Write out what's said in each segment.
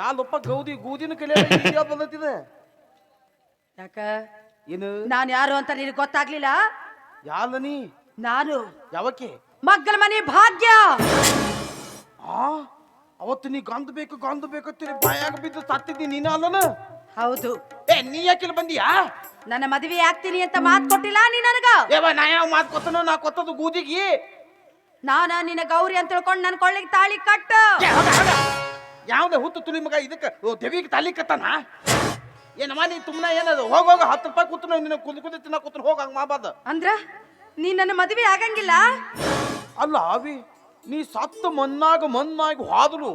ಯಾಲಪ್ಪ ಗೌದಿ ಗೂದಿನ ಕಲೆ ಯಾವ್ದು ಬಂದತ್ತಿದೆ ಯಾಕ? ಏನು? ನಾನ್ ಯಾರು ಅಂತ ನಿನಗೆ ಗೊತ್ತಾಗ್ಲಿಲ್ಲ? ಯಾಲ ನೀ? ನಾನು. ಯಾವಕ್ಕೆ? ಮಗ್ಗಲ ಮನೆ ಭಾಗ್ಯ. ಆ? ಅವತ್ತು ನೀ ಗಂಧ ಬೇಕು ಗಂಧ ಬೇಕು ಬಾಯಾಗ ಬಿದ್ದು ಸತ್ತಿದ್ದಿ ನೀನ ಅಲ್ಲನ? ಹೌದು. ಏ ನೀ ಯಾಕಿಲ್ಲ ಬಂದಿಯಾ? ನನ್ನ ಮದುವೆ ಆಗ್ತೀನಿ ಅಂತ ಮಾತ್ ಕೊಟ್ಟಿಲ್ಲ ನೀ ನನಗ? ಏವ ನಾ ಯಾವ ಮಾತು ಕೊತ್ತನೋ ನಾ ಕೊತ್ತದು ಗೂದಿಗೆ. ನಾನ ನಿನ್ನ ಗೌರಿ ಅಂತ ಹೇಳ್ಕೊಂಡು ನನ್ನ ಕೊಳ್ಳಿಗೆ ತಾಳಿ ಕಟ್ಟ. ಯಾವ್ದೆ ಹುತ್ತು ತುಳಿ ಮಗ ಇದಕ್ಕೆ ಓ ದೇವಿಗೆ ತಾಲಿ ಕತ್ತಾನ ಏನಮ್ಮ ನೀ ತುಮ್ನ ಏನದು? ಹೋಗ ಹೋಗ ಹತ್ತು ರೂಪಾಯಿ ಕೂತು ನಿನ್ನ ಕುದ್ ಕುದಿ ತಿನ್ನ ಕೂತು ಹೋಗ ಹಂಗ ಮಾಬಾದ ಅಂದ್ರ ನೀ ನನ್ನ ಮದುವೆ ಆಗಂಗಿಲ್ಲ? ಅಲ್ಲ ಅವಿ ನೀ ಸತ್ತ ಮನ್ನಾಗ ಮನ್ನಾಗಿ ಹೋದ್ರು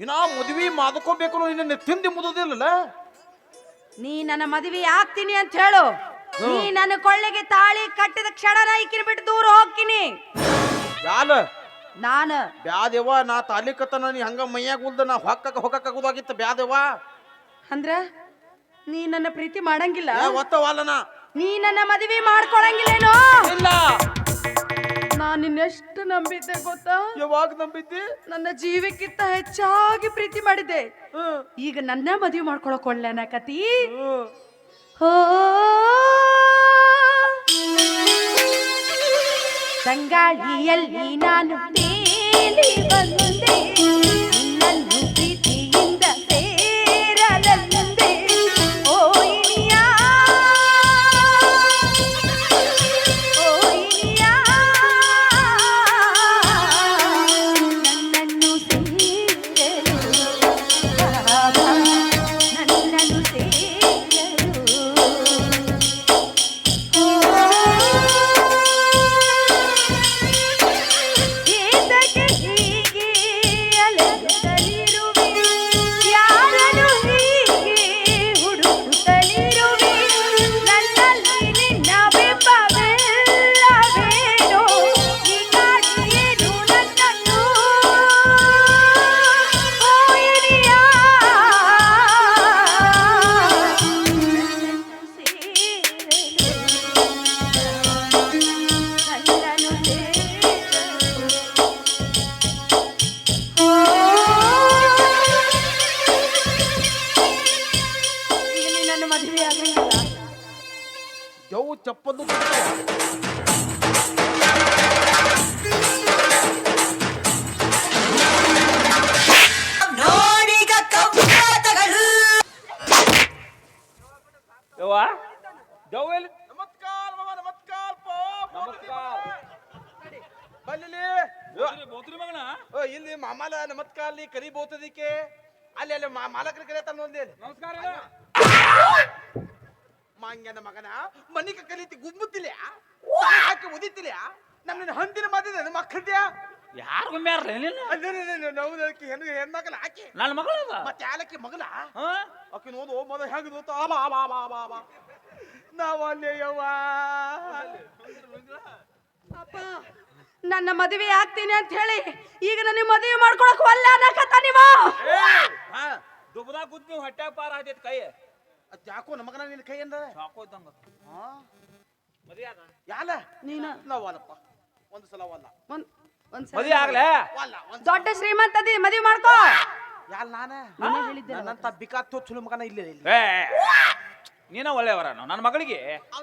ಇನ್ನ ಮದುವೆ ಮಾಡ್ಕೋಬೇಕು ನಿನ್ನ ತಿಂದು ಮುದುದಿಲ್ಲಲ್ಲ ನೀ ನನ್ನ ಮದುವೆ ಆಗ್ತೀನಿ ಅಂತ ಹೇಳು. ನೀ ನನ್ನ ಕೊಳ್ಳೆಗೆ ತಾಳಿ ಕಟ್ಟಿದ ಕ್ಷಣನ ಈಕಿನ ಬಿಟ್ಟು ದೂರ ಹೋಗ್ತೀನಿ. ಯಾಲ? ನಾನ ಬ್ಯಾದೇವ ನಾ ತಾಲಿಕತನ ನೀ ಹಂಗ ಮೈಯಾಗ ಉಲ್ದ ನಾ ಹೊಕ್ಕಕ್ಕೆ ಹೊಕ್ಕಕ್ಕಾಗೋದಾಗಿತ್ತು ಬ್ಯಾದೇವ ಅಂದ್ರ ನೀ ನನ್ನ ಪ್ರೀತಿ ಮಾಡಂಗಿಲ್ಲ. ಒತ್ತವಾಲನ ನೀ. ನನ್ನ ಮದುವೆ ಮಾಡ್ಕೊಳಂಗಿಲ್ಲೇನೋ? ಇಲ್ಲ. ನಾನು ನಿನ್ನೆಷ್ಟು ನಂಬಿದ್ದೆ ಗೊತ್ತಾ? ಯಾವಾಗ ನಂಬಿದ್ದೆ? ನನ್ನ ಜೀವಕ್ಕಿಂತ ಹೆಚ್ಚಾಗಿ ಪ್ರೀತಿ ಮಾಡಿದ್ದೆ. ಈಗ ನನ್ನ ಮದುವೆ ಮಾಡ್ಕೊಳಕ್ ಒಳ್ಳೆನ ಕತಿ ಹೋ ತಂಗಾಳಿಯಲ್ಲಿ ನಾನು ತೇಲಿ ಬಂದೆ ಮಾ- ಮಾಲಕರ ಕರೆ ತಂದು ಒಂದೇ ನಮಸ್ಕಾರ. ಮಾಂಗ್ಯನ ಮಗನ ಮನಿಕ ಕಲಿತಿ ಗುಮ್ಮುತ್ತಿಲ್ಲ ಹಾಕಿ ಮುದಿತಿಲ್ಲ ನನ್ನ ಹಂದಿನ ಮಾತಿದೆ ಮಕ್ಕಳ್ದ್ಯಾ? ಯಾರು ಗುಮ್ಮ್ಯಾರ ಏನಿಲ್ಲ ಅದಕ್ಕೆ ಹೆಣ್ಣು ಹೆಣ್ಮಕ್ಳು ಹಾಕಿ ನನ್ನ ಮಗಳ ಮತ್ತೆ ಯಾಲಕ್ಕಿ ಮಗಲ ಹಾ? ಆಕಿ ನೋದು ಮದ ಹೆಂಗ್ ಗೊತ್ತಾ? ಬಾ ಬಾ ಬಾ ಬಾ ಬಾ. ನಾವ್ ಅಲ್ಲೇ ಯವ್ವ ಅಪ್ಪ ನನ್ನ ಮದುವೆ ಆಗ್ತೀನಿ ಅಂತ ಹೇಳಿ ಈಗ ನನಗೆ ಮದುವೆ ಮಾಡ್ಕೊಳಕ್ ಒಲ್ಲ ಅನ್ನಕತ್ತ ನೀವು? ಹಾ ಗುದ್ ಗುದ್ದಿ ಹೊಟ್ಟೆ ಪಾರ ಆಯ್ತೈತಿ ಕೈ ಅದ್ ಯಾಕೋ ನಮಗನ ನಿನ್ನ ಕೈ ಅಂದ ಯಾಕೋ ಇದ್ದಂಗ ಹಾ? ಮದುವೆ ಆಗ ಯಾಲ? ನೀನ? ನಾವಲ್ಲಪ್ಪ ಒಂದು ಸಲ ವಲ್ಲ ಒಂದ್ ಒಂದ್ ಸಲ ಮದುವೆ ಆಗ್ಲೇ? ವಲ್ಲ ದೊಡ್ಡ ದೊಡ್ಡ ಶ್ರೀಮಂತದಿ ಮದುವೆ ಮಾಡ್ಕೋ. ಯಾಲ್ ನಾನ? ನೀನೇ ಹೇಳಿದ್ದೆ ನನ್ನಂತ ಬಿಕಾತ್ತು ಚುಲು ಮಗನ ಇಲ್ಲ ಇಲ್ಲಿ. ಏ. ನೀನ ಒಳ್ಳೆಯವರ ನನ್ನ ಮಗಳಿಗೆ?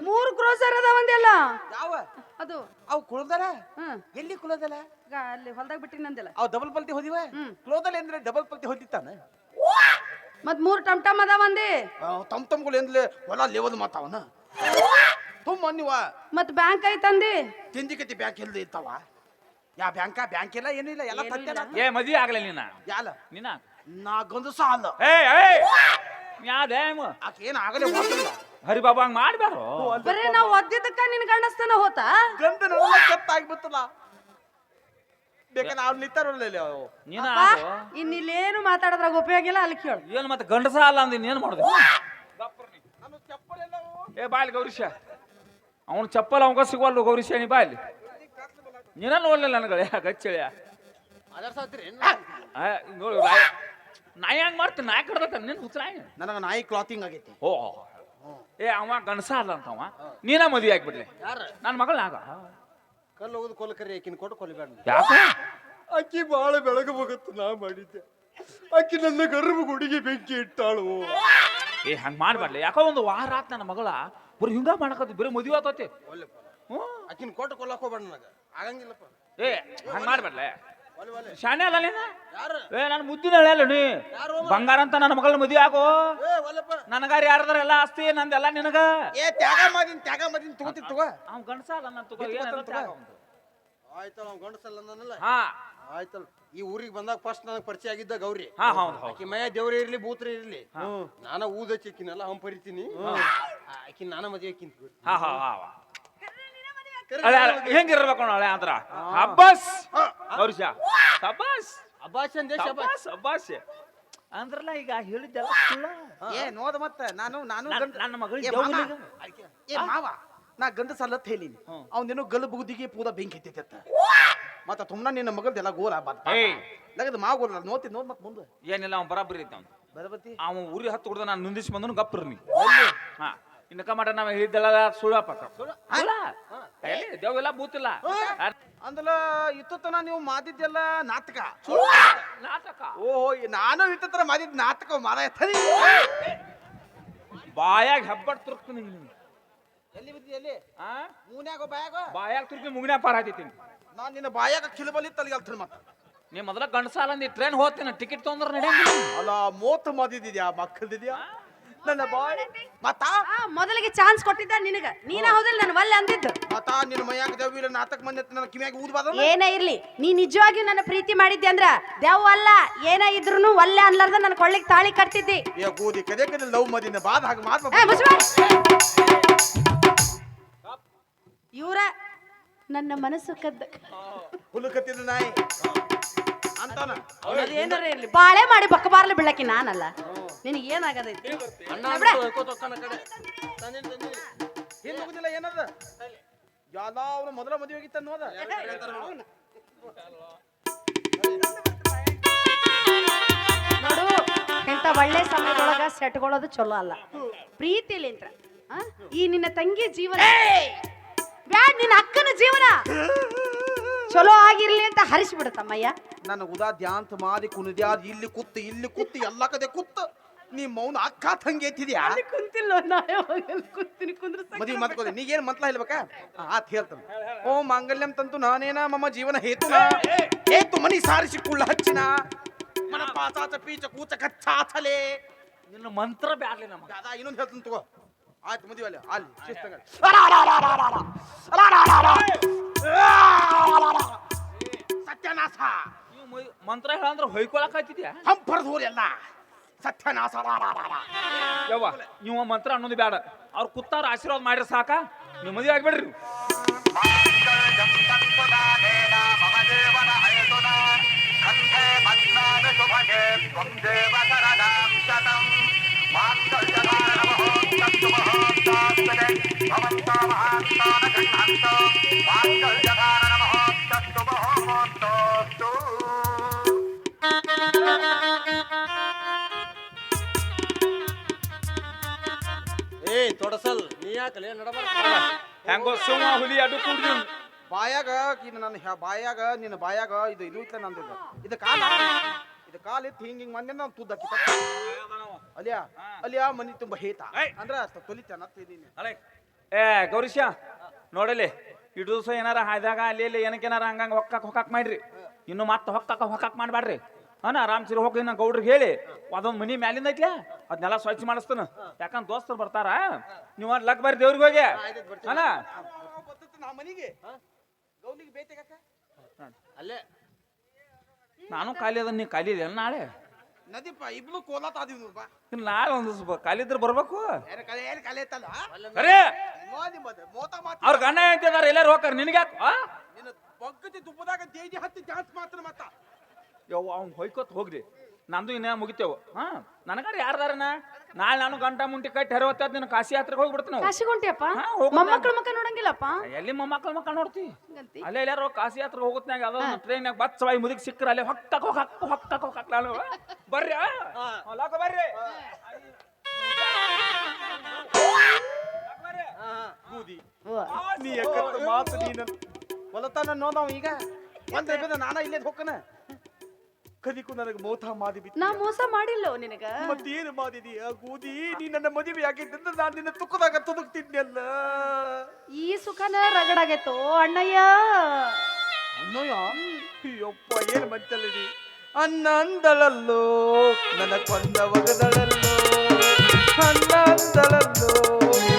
ಮೂರು ಕ್ರೋಸರ್ ಅದ ಒಂದೆಲ್ಲ ಯಾವ? ಅದು. ಅವು ಕುಳದಲ್ಲ? ಹ್ಮ್ ಎಲ್ಲಿ ಕುಳದಲ್ಲ? ಅಲ್ಲಿ ಅಲ್ಲಿ ಹೊಲ್ದಾಗ ಬಿಟ್ಟಿನಂದೆಲ್ಲ ಅವ್ ಡಬಲ್ ಪಲ್ತಿ ಹೋದಿವ? ಹ್ಮ್. ಕುಳದಲ್ಲ ಅಂದ್ರೆ ಡಬಲ್ ಪಲ್ತಿ ಹೊದಿತ್ತಾನ ಮತ್ ಮೂರು ಟಮ್ ಟಮ್ ಅದ? ಒಂದಿ ತಮ್ ತಮ್ಗಳು ಎಂದ್ಲೆ ಹೊಲ ಲೇವದ್ ಮಾತಾವನ? ತುಂಬ ನೀವ ಮತ್ ಬ್ಯಾಂಕ್ ಐತಂದಿ ತಿಂದಿಕತಿ ಬ್ಯಾಂಕ್ ಇಲ್ದ ಇರ್ತಾವ? ಯಾ ಬ್ಯಾಂಕ? ಬ್ಯಾಂಕ್ ಇಲ್ಲ ಏನೂ ಇಲ್ಲ ಎಲ್ಲ ಏ ಮದಿ ಆಗ್ಲೇ ನೀನ. ಯಾಲ? ನೀನ? ನಾ ಗಂಧಸ ಸಾಲ. ಏ ಏ ಯಾವ್ದೇಮ ಆಕೆ ಏನ್ ಆಗಲೇ ಹೋಗಿಲ್ಲ ಹರಿ ಬಾಬಾ ಹಂಗ ಮಾಡ್ಬಾರು ಬರೇ ನಾವು ಒದ್ದಿದ್ದಕ್ಕ ನಿನ್ ಗಂಡಸ್ತನ ಹೋತ? ಗಂಧನೆಲ್ಲ ಕೆತ್ತಾಗ್ಬಿತ್ತಲ್ಲ ಬೇಕಾ ನಾವು ನಿಂತಾರಲ್ಲ ಇಲ್ಲಿ ಅವು. ನೀನ ಇನ್ನಿಲ್ಲೇನು ಮಾತಾಡೋದ್ರಾಗ ಉಪಯೋಗ ಇಲ್ಲ ಅಲ್ಲಿ ಕೇಳು. ಏನು ಮತ್ತೆ ಗಂಡಸ ಅಲ್ಲ ಅಂದ ಏನ್ ಮಾಡುದು? ಏ ಬಾಯ್ಲಿ ಗೌರೀಶ. ಅವನು ಚಪ್ಪಲ್ ಅವಂಗ ಸಿಗೋಲ್ಲ ಗೌರೀಶ ನೀ ಬಾಯ್ಲಿ ನೀನ ನೋಡ್ಲಿಲ್ಲ ನನಗೆ ಗಚ್ಚಳಿ ಅದರ್ಸಾತ್ರಿ ನೋಡಿ ನಾಯಿ ಹಂಗೆ ಮಾಡ್ತೀನಿ ನಾಯಿ ಕಡ್ದತ್ತ ನಿನ್ ಹುಚ್ಚ ನನಗ ನಾಯಿ ಕ್ಲಾತಿಂಗ್ ಆಗೈತಿ. ಓ ಏ ಅವ ಗಣಸ ಅಲ್ಲ ಅಂತವ ನೀನ ಮದುವೆ ಆಗ್ಬಿಡ್ಲಿ. ಯಾರ? ನನ್ನ ಮಗಳ ಆಗ. ಕಲ್ಲು ಹೋಗುದು ಕೊಲ್ ಕರಿ ಆಕಿನ ಕೊಟ್ಟು ಕೊಲ್ಬೇಡ ಯಾಕ? ಅಕ್ಕಿ ಬಾಳ ಹೋಗುತ್ತೆ ನಾ ಮಾಡಿದ್ದೆ. ಅಕ್ಕಿ ನನ್ನ ಗರ್ಭಗುಡಿಗೆ ಬೆಂಕಿ ಇಟ್ಟಾಳು. ಏ ಹಂಗೆ ಮಾಡ್ಬಾರ್ಲಿ ಯಾಕೋ ಒಂದು ವಾರ ಆತ್ ನನ್ನ ಮಗಳ. ಬರೀ ಹಿಂಗ ಮಾಡಕತ್ತಿ ಬರೀ ಮದುವೆ ಆತತಿ. ಹ್ಞೂ ಆಕಿನ ಕೊಟ್ಟು ಕೊಲ್ಲಕ್ ಹೋಗ್ಬೇಡ ನನಗ. ಆಗಂಗಿಲ್ಲಪ್ಪ. ಏ ಹಂಗೆ ಮಾಡ್ಬಾರ್ಲೆ ಶಾನೆ ಅಲ್ಲ ನೀನ ಯಾರು? ಏ ನಾನು ಮುದ್ದಿನ ಹೇಳಲ್ಲ ನೀ? ಬಂಗಾರ ಅಂತ ನನ್ನ ಮಗಳ ಮದುವೆ ಆಗೋ. ನನಗಾರ ಯಾರದಾರ ಎಲ್ಲ ಆಸ್ತಿ ನಂದೆಲ್ಲ ನಿನಗ? ಏ ತ್ಯಾಗ ಮಾಡಿನ ತ್ಯಾಗ ಮಾಡಿನ ತಗೋತಿ ತಗೋ. ಅವ್ನ್ ಗಂಡಸ ಅಲ್ಲ ನನ್ನ ತಗೋ ಏನೆಲ್ಲ ತ್ಯಾಗ. ಅವ್ನ್ದು. ಆಯ್ತಲ್ಲ ಅವ್ನು ಗಂಡಸಲ್ಲ ನನ್ನಲ್ಲ. ಹಾ. ಆಯ್ತಲ್ಲ. ಈ ಊರಿಗೆ ಬಂದಾಗ ಫಸ್ಟ್ ನನಗೆ ಪರಿಚಯ ಆಗಿದ್ದ ಗೌರಿ. ಹಾ ಹೌದು ಹೌದು. ಆಕಿ ಮಯ ದೇವ್ರ ಇರ್ಲಿ ಭೂತ್ರ ಇರ್ಲಿ. ನಾನ ಊದ ಹಂಪರಿತೀನಿ. ಹಂಪ್ ಪರಿತೀನಿ ಆಕಿ ನಾನ ಮದುವೆ ಕಿಂತ ಹಾ ಹಾ ಹಾ ಹಾ. ಹೆಂಗಿರ್ಬೇಕು ನೋಳೆ ಅಂದ್ರ ಅಬ್ಬಾಸ್ ಗೌರೀಶ ಅಬ್ಬಾಸ್ ಅಬ್ಬಾಸ್ ಅಂದೆ ಅಬ್ಬಾಸ್ ಅಬ್ಬಾಸ್ ಅಂದ್ರಲ್ಲ ಈಗ ಹೇಳಿದ್ದೆಲ್ಲ ಸುಳ್ಳ ಏ ನೋದ ಮತ್ತ ನಾನು ನಾನು ಗಂಡ- ನನ್ನ ಮಗಳಿಗೆ ಏ ಮಾಮ, ಈಗ. ಏ ಮಾವ ನಾ ಗಂಡ ಸಲ್ಲತ್ ಹೇಳಿನಿ. ಅವನೇನು ಗಲ್ ಬುಗುದಿಗೆ ಪೂದ ಬೆಂಕಿ ಹತ್ತೈತೆ ಮತ್ತ ತುಂಬಾ ನಿನ್ನ ಮಗಲ್ದೆಲ್ಲ ಗೋಲ ಬಾತ್ ಏಯ್. ಲಗದ ಮಾವ ಗೋಲ ನೋತಿ ನೋದ್ ಮತ್ ಮುಂದೆ. ಏನಿಲ್ಲ ಅವ್ನು ಬರಾಬರಿ ಐತೆ ಅವ್ನು. ಬರಬತ್ತಿ. ಅವ ಊರಿ ಹತ್ತು ಕುಡ್ದ ನಾನು ನಿಂದಿಸಿ ಬಂದನು ಗಪ್ಪರ್ ನೀ ಹಾ. ಇನ್ನಕ ಮಾಡ ನಾವ್ ಹೇಳಿದ್ದೆಲ್ಲ ಸುಳ್ಳಪ್ಪ ಇಲ್ಲ ದೇವೆಲ್ಲ ಬೂತಿಲ್ಲ. ಅಂದಲ ಇತ್ತತನ ನೀವು ಮಾದಿದ್ದೆಲ್ಲ ನಾಟಕ. ನಾಟಕ? ಓಹೋ ನಾನು ಇತ್ತತ್ರ ಮಾದಿದ್ ನಾಟಕ ಮಾರ ಬಾಯಾಗ ಹೆಬ್ಬಟ್ ತುರ್ಕ್ತೀನಿ ಎಲ್ಲಿ ಬಿದ್ದಿ ಎಲ್ಲಿ? ಆ ಮೂನ್ಯಾಗ ಬಾಯಾಗ? ಬಾಯಾಗ ತುರ್ಕಿ ಮುಗಿನ ಪಾರ ಹಾಕೈತೀನಿ ನಾನು ನಿನ್ನ ಬಾಯಾಗ ಕಿಲಬಲಿ ತಲೆಗೆ ಅಲ್ತೀನಿ ಮತ್ತ. ನೀ ಮೊದಲ ಗಂಡಸಾಲ ನೀ ಟ್ರೈನ್ ಹೋಗ್ತೀನಿ ಟಿಕೆಟ್ ತೊಗೊಂಡ್ರೆ ನಡೆಯಂಗಿಲ್ಲ. ಅಲ್ಲ ಮೋತ ಮಾದಿದ್ಯಾ ಮಕ್ಕಳ್ದಿದ್ಯಾ? ನನ್ನ ಬಾಯ್ ಮತ್ತ ಆ, ಮೊದಲಿಗೆ ಚಾನ್ಸ್ ಕೊಟ್ಟಿದ್ದ ನಿನಗ. ನೀನ ಹೌದಿಲ್ಲ ನಾನು ಒಲ್ಲೆ ಅಂದಿದ್ದು. ಮತ್ತ ನಿನ್ನ ಮೈಯಾಗ ಇಲ್ಲ ನಾಟಕ ಬಂದೈತಿ ನನ್ನ ಕಿಮ್ಯಾಗ ಊದ್ಬಾದ ಏನೇ ಇರ್ಲಿ ನೀ ನಿಜವಾಗಿಯೂ ನನ್ನ ಪ್ರೀತಿ ಮಾಡಿದ್ದೆ ಅಂದ್ರ ದೇವ್ ಅಲ್ಲ ಏನೇ ಇದ್ರೂ ಒಲ್ಲೆ ಅನ್ಲಾರ್ದ ನನ್ನ ಕೊಳ್ಳಿಗೆ ತಾಳಿ ಕಟ್ತಿದ್ದಿ. ಏ ಗೋದಿ ಕದೆ ಕದೆ ಲವ್ ಮದಿನ ಬಾದ ಹಾಗೆ ಮಾತ್ ಏ. ಇವ್ರ ನನ್ನ ಮನಸ್ಸು ಕದ್ದ. ಹುಲುಕತ್ತಿದ ನಾಯಿ. ಅಂತಾನ. ಅದೇನಾರ ಇರ್ಲಿ. ಬಾಳೆ ಮಾಡಿ ಬಕ್ಕ ಬಾರ್ಲಿ ಬೀಳಕಿ ನಾನಲ್ಲ. ನಿನಗೆ ಏನಾಗದೈತಿ? ಏನದ? ಯಾವ್ದ ಅವನು ಮೊದಲ ಮದುವೆ ಆಗಿತ್ತ ನೋದ ನೋಡು. ಇಂಥ ಒಳ್ಳೆ ಸಮಯದೊಳಗ ಸೆಟ್ಕೊಳ್ಳೋದು ಚಲೋ ಅಲ್ಲ. ಪ್ರೀತಿಲಿಂತ್ರ ಆ? ಈ ನಿನ್ನ ತಂಗಿ ಜೀವನ ಆಗಿರ್ಲಿ ಅಂತ ಹರಿಸ್ಬಿಡುತ್ತಮ್ಮಯ್ಯ ನನ್ನ ಉದಾ ಧ್ಯಾಂತ ಮಾಡಿ ಕುಣಿದ್ಯಾದ ಇಲ್ಲಿ ಕುತ್ತು ಇಲ್ಲಿ ಕುತ್ತು ಎಲ್ಲ ಕಡೆ ಕುತ್ತು ನೀ ಮೌನ ಅಕ್ಕ ತಂಗಿ ಎತ್ತಿದ್ಯಾ? ಕುಂತಿಲ್ಲ ನಾ ಯಾವಾಗಲೂ ಕುಂತೀನಿ? ಕುಂದ್ರ ಮದುವೆ ಮಾತ್ಕೋದೆ ನೀಗೇನ್ ಮಂತ್ಲ ಹೇಳ್ಬೇಕಾ ಆ, ಆತ್ ಹೇಳ್ತಾನೆ. ಓ ಮಾಂಗಲ್ಯಂ ತಂತು ನಾನೇನ? ಮಮ್ಮ ಜೀವನ ಹೇತು ಹೇತು ಮನಿ ಸಾರಿಸಿ ಕುಳ್ಳ ಹಚ್ಚಿನ? ಮನ ಪಾತಾಚ ಪೀಚ ಕೂಚ ಕಚ್ಚಾಚಲೆ. ನಿನ್ನ ಮಂತ್ರ ಬ್ಯಾಡ್ಲಿ ನಮಗ. ದಾದಾ ಇನ್ನೊಂದು ಹೇಳ್ತಾನೆ ತಗೋ. ಆಯ್ತು ಮದುವೆ ಅಲ್ಲಿ. ಅಲ್ಲಿ ಶಿಸ್ತಂಗ ಮಂತ್ರ ಹೇಳಂದ್ರೆ ಹೊಯ್ಕೊಳಕ್ ಆಯ್ತಿದ್ಯಾ ಹಂಪರ್ದು ಹೋರೆಲ್ಲ ಸತ್ಯನಾಶ ಯವ್ವ ನೀವು ಮಂತ್ರ ಅನ್ನೋದು ಬೇಡ ಅವ್ರು ಕುತ್ತಾರ ಆಶೀರ್ವಾದ ಮಾಡಿದ್ರೆ ಸಾಕ. ನೀವು ಮದುವೆ ಆಗ್ಬೇಡ್ರಿ. ಏಯ್ ತೊಡಸಲ್ ನೀ ಯಾಕಲೆ ನಡಬಾರ ಹೆಂಗೋ ಸೋಮ ಹುಲಿ ಅಡ್ಡು ಕೂಡ್ರಿ. ಬಾಯಾಗ ಇದು ನನ್ನ ಹ್ಯಾ- ಬಾಯಾಗ ನಿನ್ನ ಬಾಯಾಗ ಇದು ಇದು ಇತ್ತ ನಂದು ಇದು. ಇದು ಕಾಲ. ಇದು ಕಾಲ ಇತ್ತು ಹಿಂಗ ಹಿಂಗ್ ಮಂದಿ ನಾನು ತುದ್ದಕ್ಕಿ ಅಲಿಯಾ? ಅಲಿಯಾ ಮನಿ ತುಂಬಾ ಹೇತ. ಏಯ್. ಅಂದ್ರ ತೊಲಿತಾನ ತಿದೀನಿ ಏ ಗೌರೀಶ ನೋಡಲಿ ಇಡೋಸ ದಿವಸ ಏನಾರ ಹಾಯ್ದಾಗ ಅಲ್ಲಿ ಇಲ್ಲಿ ಏನಕ್ಕೆ ಏನಾರ ಹಂಗಂಗ ಹೊಕ್ಕಕ್ ಹೊಕ್ಕಕ್ ಮಾಡ್ರಿ. ಇನ್ನು ಮತ್ತೆ ಹೊಕ್ಕಾಕ ಹೊಕ್ಕಕ್ ಮಾಡ್ಬೇಡ್ರಿ ಹಾನ ಆರಾಮ್ ಸಿರಿ ಹೋಗಿ ನಾ ಗೌಡ್ರಿಗೆ ಹೇಳಿ. ಅದೊಂದು ಮನಿ ಮ್ಯಾಲಿಂದ ಐತ್ಲ? ಅದನ್ನೆಲ್ಲ ಸ್ವಚ್ಛ ಮಾಡಿಸ್ತಾನ. ಯಾಕಂದ್ರೆ ದೋಸ್ತರು ಬರ್ತಾರ? ನೀವು ಲಕ್ ಬರ್ರಿ ದೇವ್ರಿಗೆ ಹೋಗಿ. ಬೇತೆಗಾಕ ಅಲ್ಲೇ. ನಾನು ಖಾಲಿ ಅದ ನೀ ಖಾಲಿ ಇದೆಯಲ್ಲ ನಾಳೆ? ನದಿಪ್ಪ ಇಬ್ರು ಕೋಲಾತ ಆದಿವ್ ಬಾ. ಇನ್ನು ನಾಳೆ ಒಂದು ಸ್ವಲ್ಪ ಖಾಲಿ ಇದ್ರೆ ಬರ್ಬೇಕು? ಅವ್ರ ಗಂಡ ಹೇಳ್ತಿದಾರೆ ಎಲ್ಲಾರು ಹೋಗ್ತಾರೆ. ನಿನಗೆ ಯಾಕೆ ನಿನ್ನ ಬಗ್ಗತಿ ತುಪ್ಪದಾಗ ದೇಜಿ ಹತ್ತಿ ಚಾನ್ಸ್ ಮಾತ್ರ ಮತ್ತ. ಯವ್ವ ಅವ್ನು ಹೊಯ್ಕೊತ್ ಹೋಗ್ರಿ. ನಂದು ಇನ್ನೇ ಮುಗಿತೇವು. ಹಾ ನನಗಾರ ಯಾರ್ದಾರನ? ನಾಳೆ ನಾನು ಗಂಟ ಮುಂಟಿ ಕಟ್ಟಿ ಹರವತ್ತಾದ ನಿನ್ನ ಕಾಶಿ ಯಾತ್ರೆಗೆ ಹೋಗ್ಬಿಡ್ತೀನಿ ನಾವು. ಕಾಶಿಗುಂಟಿಯಪ್ಪ ಹಾ, ಹೋಗುದು ಮೊಮ್ಮಕ್ಳ ಮಕ್ಕ ನೋಡಂಗಿಲ್ಲಪ್ಪ? ಎಲ್ಲಿ ಮೊಮ್ಮಕ್ಕಳ ಮಕ್ಕ ನೋಡ್ತಿ? ಹಂಗಂತಿ? ಅಲ್ಲೇ ಎಲ್ಲಾರು ಕಾಶಿ ಯಾತ್ರೆ ಹೋಗುತ್ನಾಗ ಯಾವ್ದೋ ಟ್ರೈನ್ಯಾಗ ಬಸ್ ಬಾಯಿ ಮುದುಕ್ ಸಿಕ್ಕರ ಅಲ್ಲೇ ಹೊಕ್ಕಕ್ ಹೋಗಕ್ ಹೊಕ್ಕಕ್ ಹೋಗಕ್ ನಾನು ಬರ್ರಿ ಆ? ಹೊಲಾಕ ಬರ್ರಿ. ಓ. ನೀ ಎಕ್ಕತ್ತ ಮಾತು ನೀನು. ಹೊಲತಾನ ನೋದವ್ ಈಗ. ಒಂದ್ ಬಿದ ನಾನ ಇಲ್ಲೇ ಹೋಗ್ಕನ ಕದಿಕು ನನಗೆ ಮೋಥ ಮಾದಿ ಬಿತ್ತು ನಾ ಮೋಸ ಮಾಡಿಲ್ಲ ನಿನಗ. ಮತ್ತೇನು ಮಾದಿದೀಯ ಗೂದಿ ನೀ ನನ್ನ ಮದುವೆ ಆಗಿದ್ದಂತ ನಾನು ನಿನ್ನ ತುಕ್ಕದಾಗ ತುದುಕ್ತಿದ್ನಲ್ಲ. ಈ ಸುಖನ ರಗಡಾಗೈತೋ ಅಣ್ಣಯ್ಯ. ಅಣ್ಣಯ್ಯ? ಅಯ್ಯಪ್ಪ ಏನು ಮಂತಲ್ಲಿದಿ ಅನ್ನ ಅಂದಳಲ್ಲೋ ನನ್ನ ಕೊಂದ ಒಗದಳಲ್ಲೋ ಅನ್ನ ಅಂದಳಲ್ಲೋ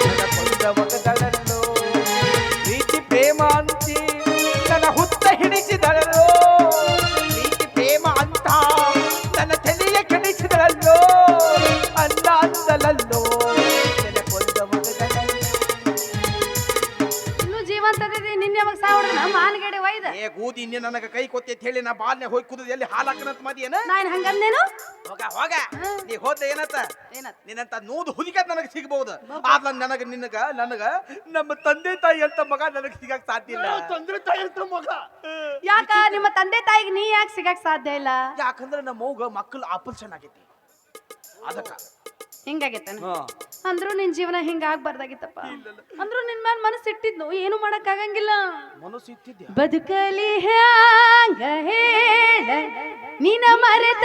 ನನ್ನ ಕೊಂದ ಒಗದಳಲ್ಲೋ ಪ್ರೀತಿ ಪ್ರೇಮ ಅಂತಿ ನನ್ನ ಹುತ್ತ ಹಿಡಿಸಿದಳಲ್ಲೋ. ಏ ನನಗ ಕೈ ಕೊತ್ತಿ ಅಂತ ಹೇಳಿ ನಾ ಬಾಲ್ನೆ ಹೋಗಿ ಕುದಿದ ಎಲ್ಲಿ ಹಾಲು ಹಾಕನಂತ ಮದಿಯೇನ ನಾನು ಹಂಗಂದೇನು? ಹೋಗ ಹೋಗ. ನೀ ಹೋದ ಏನತ್ತ? ಏನತ್? ನಿನ್ನಂತ ನೂದು ಹುದಿಕ ನನಗೆ ಸಿಗಬಹುದು ಆದ್ರ ನನಗ ನಿನಗ ನನಗ ನಮ್ಮ ತಂದೆ ತಾಯಿ ಅಂತ ಮಗ ನನಗೆ ಸಿಗಕ್ ಸಾಧ್ಯ ಇಲ್ಲ. ತಂದೆ ತಾಯಿ ಅಂತ ಮಗ? ಯಾಕ? ನಿಮ್ಮ ತಂದೆ ತಾಯಿಗೆ ನೀ ಯಾಕೆ ಸಿಗಕ್ ಸಾಧ್ಯ ಇಲ್ಲ? ಯಾಕಂದ್ರೆ ನಮ್ಮ ಮಗ ಮಕ್ಕಳು ಆಪರೇಷನ್ ಆಗೈತಿ ಅದಕ್ಕ. ಹಿಂಗಾಗೈತನ? ಅಂದ್ರು ನಿನ್ ಜೀವನ ಹಿಂಗಾಗ್ಬಾರ್ದಾಗಿತ್ತಪ್ಪ. ಅಂದ್ರು ನಿನ್ ಮ್ಯಾಲ ಮನಸ್ಸು ಇಟ್ಟಿದ್ನು ಏನು ಮಾಡಕ್ ಆಗಂಗಿಲ್ಲ ಮನಸ್ಸು ಇತ್ತಿದ್ಯಾ ಬದುಕಲಿ ಹ್ಯಾಂಗ ಹೇಳ? ನಿನ ಮರೆತ?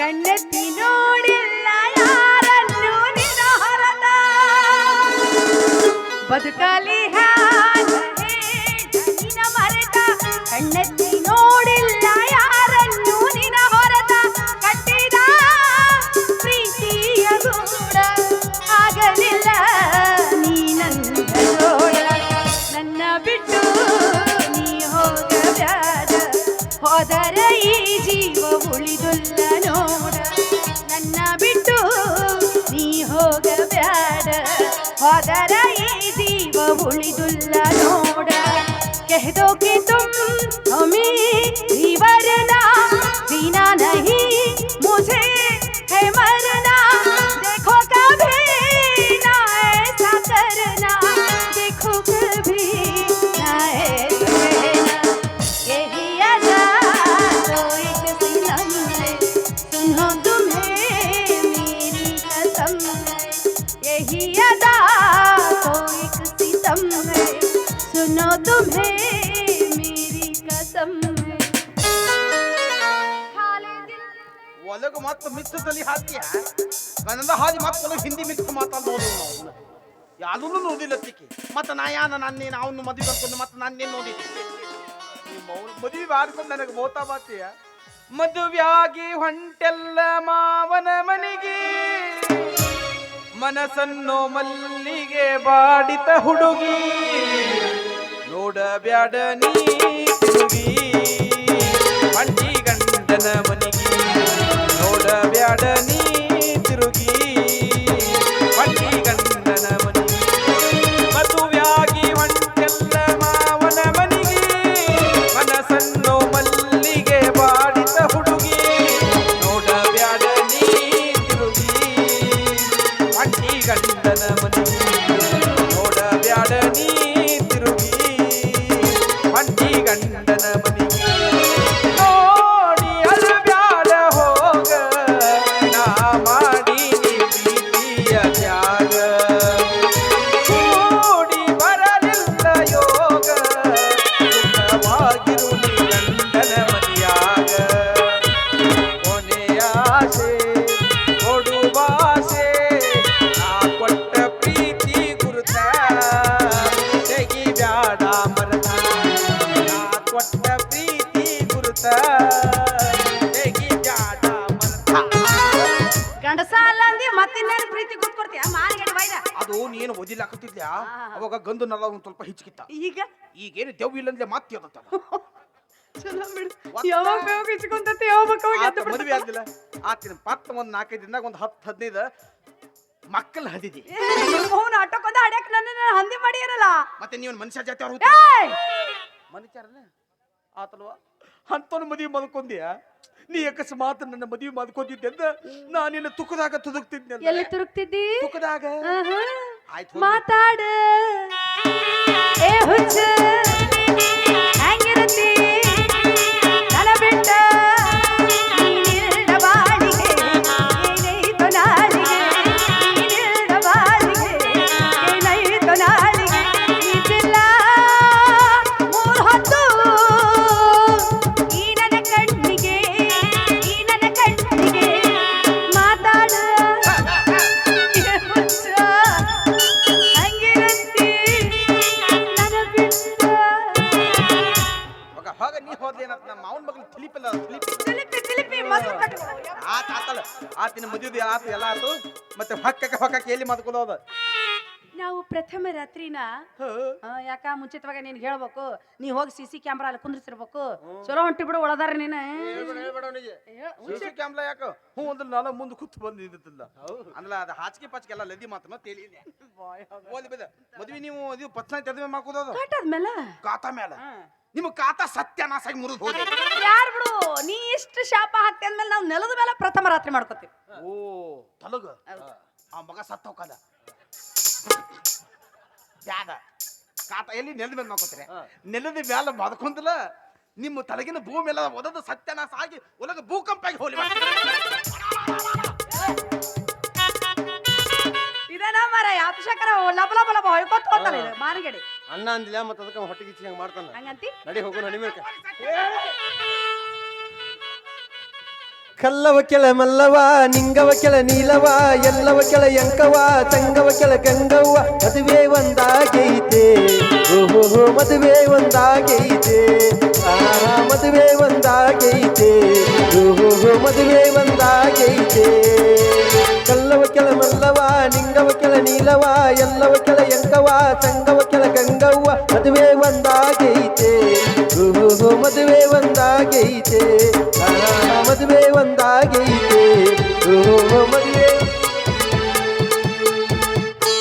ಕಣ್ಣೆತ್ತಿ ನೋಡಿಲ್ಲ ಯಾರನ್ನು ನಿನ ಹೊರತ? ಬದುಕಲಿ ಹ್ಯಾಂಗ ಹೇಳ? ನಿನ ಮರೆತ? ಕಣ್ಣೆತ್ತಿ ಹೋದರ ಈ ಜೀವ ಉಳಿದುಲ್ಲ ಒಲಗು ಮತ್ತು ಮಿಕ್ಸದಲ್ಲಿ ಹಾಕಿಯ? ಕನ್ನಡ ಹಾದಿ ಮಕ್ಕಳು ಹಿಂದಿ ಮಿಕ್ಸ್ ಮಾತಾಡೋದು ನಾವು ಯಾರೂ ಸಿಕ್ಕಿ ಮತ್ತೆ ನಾ ಯಾನ? ನಾನೇನು ಅವನು ಮದುವೆ ಅನ್ಕೊಂಡು ಮತ್ತೆ ನಾನೇನು ನೋಡಿದ್ದೆ? ಮದುವೆ ಆಡ್ಕೊಂಡು ನನಗೆ ಮೋತ ಬಾತಿಯ? ಮದುವೆಯಾಗಿ ಹೊಂಟೆಲ್ಲ ಮಾವನ ಮನೆಗೆ. ಮನಸ್ಸನ್ನು ಮಲ್ಲಿಗೆ ಬಾಡಿತ ಹುಡುಗಿ. ನೋಡಬ್ಯಾಡ ನೀ ತಿರುಗಿ ಗಂಡನ ಮನೆಗೆ ನೋಡಬ್ಯಾಡ ನೀ ಅವಾಗ ನಲ ನಲ್ಲ ಸ್ವಲ್ಪ ಹಿಚ್ಕಿತ್ತ. ಈಗ? ಈಗೇನು ದೆವ್ವ ಇಲ್ಲಂದ್ರೆ ಮಾತಿ ಅದತ್ತ ಚಲೋ ಬಿಡು. ಯಾವಾಗ ಇಸ್ಕೊಂತತಿ ಯಾವಾಗ ಆತ ಮದುವೆ ಆಗ್ಲಿಲ್ಲ ಆತಿನ ಪತ್ತ ಒಂದ್ ನಾಲ್ಕೈದು ದಿನದಾಗ ಒಂದು ಹತ್ತು ಹದಿನೈದು ಮಕ್ಕಳು ಹದಿದಿ. ಅವನು ಆಟೋಕೊಂದ ಅಡ್ಯಾಕ್ ನನ್ನ ಹಂದಿ ಮಾಡಿರಲ್ಲ ಮತ್ತೆ ನೀವು ಮನುಷ್ಯ ಜಾತಿ ಅವ್ರು! ಮನುಷ್ಯರಲ್ಲ? ಆತಲ್ವಾ? ಅಂತವನು ಮದುವೆ ಮಾಡ್ಕೊಂಡ್ಯ? ನೀ ಅಕಸ್ಮಾತ್ ನನ್ನ ಮದುವೆ ಮಾಡ್ಕೊಂಡಿದ್ದೆ ಅಂತ ನಾನು ನಿನ್ನ ತುಕದಾಗ ತುದುಕ್ತಿದ್ದೆ ಎಲ್ಲಿ ತುರುಕ್ತಿದ್ದಿ? ತುಕದಾಗ. ಆಯ್ತು ಮಾತಾಡ. ಏ ಹುಚ್ಚ ಆತ ಆತಲ್ಲ. ಆತಿನ ಮದುವೆ ಆತು ಎಲ್ಲ ಆತು. ಮತ್ತೆ ಹೊಕ್ಕಕ್ಕೆ ಹೊಕ್ಕಕ್ಕೆ ಎಲ್ಲಿ ಮದ್ಕೊಳ್ಳೋದು ನಾವು ಪ್ರಥಮ ರಾತ್ರಿನ ಆ, ಯಾಕ ಮುಂಚಿತವಾಗ ನೀನ್ ಹೇಳ್ಬೇಕು ನೀ ಹೋಗಿ ಸಿ ಸಿ ಕ್ಯಾಮ್ರಾ ಅಲ್ಲಿ ಕುಂದ್ರಿಸಿರ್ಬೇಕು. ಚಲೋ ಹೊಂಟಿ ಬಿಡು ಒಳದಾರ ನೀನು. ಸಿಸಿ ಕ್ಯಾಮ್ರಾ ಯಾಕ? ಹ್ಞೂ ಅಂದ್ರೆ ನಾನು ಮುಂದೆ ಕೂತ್ ಬಂದು ನಿಂತಿಲ್ಲ ಅಂದ್ರೆ ಅದು ಹಾಚಿಗೆ ಪಾಚಿಗೆ ಎಲ್ಲ ಲದಿ ಮಾತ ತಿಳಿಯಿಲ್ಲ ಓದಿ ಬಿದ. ಮದ್ವಿ ನೀವು ಇದು ಪತ್ನ ತೆದವೆ ಮಾಡ್ಕೋದು ಕಟ್ಟಾದ್ಮೇಲೆ ಕಾತ ಮೇಲ. ನಿಮ್ಮ ಕಾತ ಸತ್ಯನಾಸಾಗಿ ಮುರಿದು ಹೋದ. ಯಾರ್ ಬಿಡು ನೀ ಇಷ್ಟು ಶಾಪ ಹಾಕ್ತಿ ಅಂದ್ಮೇಲೆ ನಾವು ನೆಲದ ಮೇಲೆ ಪ್ರಥಮ ರಾತ್ರಿ ಮಾಡ್ಕೋತೀವಿ. ಓ ತಲಗ. ಆ ಮಗ ಸತ್ತ ಎಲ್ಲಿ ನೆಲದ ಮೇಲೆ ಮಾಡ್ಕೋತೀರಿ ನೆಲದ ಮ್ಯಾಲ ಮದ್ಕೊಂದಿಲ್ಲ ನಿಮ್ಮ ತಲೆಗಿನ ಭೂಮಿ ಎಲ್ಲ ಒದದ ಸತ್ಯನಾಶ ಆಗಿ ಒಲಗ ಭೂಕಂಪ ಆಗಿ ಹೋಲಿ ಇದೇನ ಮರ ಅಪಶಕರ ಲಬ ಲಬ ಲಬ ಹೊಯ್ಕೊತ್ ಹೋತಲ್ಲ ಇದು ಮಾನಗಡಿ ಅಣ್ಣ ಅಂದಿಲ್ಲ ಮತ್ತೆ ಅದಕ್ಕೆ ಹೊಟ್ಟೆ ಗಿಚ್ಚಿ ಹಂಗೆ ಮಾಡ್ತಾನೆ. ಹಂಗಂತಿ? ನಡಿ ಹೋಗು ನಡಿ ಕಲ್ಲವ ಕೆಳ ಮಲ್ಲವ, ನಿಂಗವ ಕೆಳ ನೀಲವ, ಎಲ್ಲವ ಕೆಳ ಎಂಕವ, ತಂಗವ ಕೆಳ ಗಂಗವ್ವ, ಮದುವೆ ಒಂದಾಗೈತೆ. ಓಹೋ ಮದುವೆ ಒಂದಾಗೈತೆ. ಮದುವೆ ಒಂದಾಗೈತೆ. ಓಹೋ, ಮದುವೆ ಒಂದಾಗೈತೆ. ಕಲ್ಲವ ಕೆಳ ಮಲ್ಲವ, ನಿಂಗವ ಕೆಳ ನೀಲವ, ಎಲ್ಲವ ಕೆಳ ಎಂಕವ, ತಂಗವ ಕೆಳ ಗಂಗವ್ವ, ಮದುವೆ ಒಂದಾಗೈತೆ. ಓಹೋ ಮದುವೆ ಒಂದಾಗೈತೆ ಮದುವೆ ಒಂದಾಗೈತೆ. ಮದುವೆ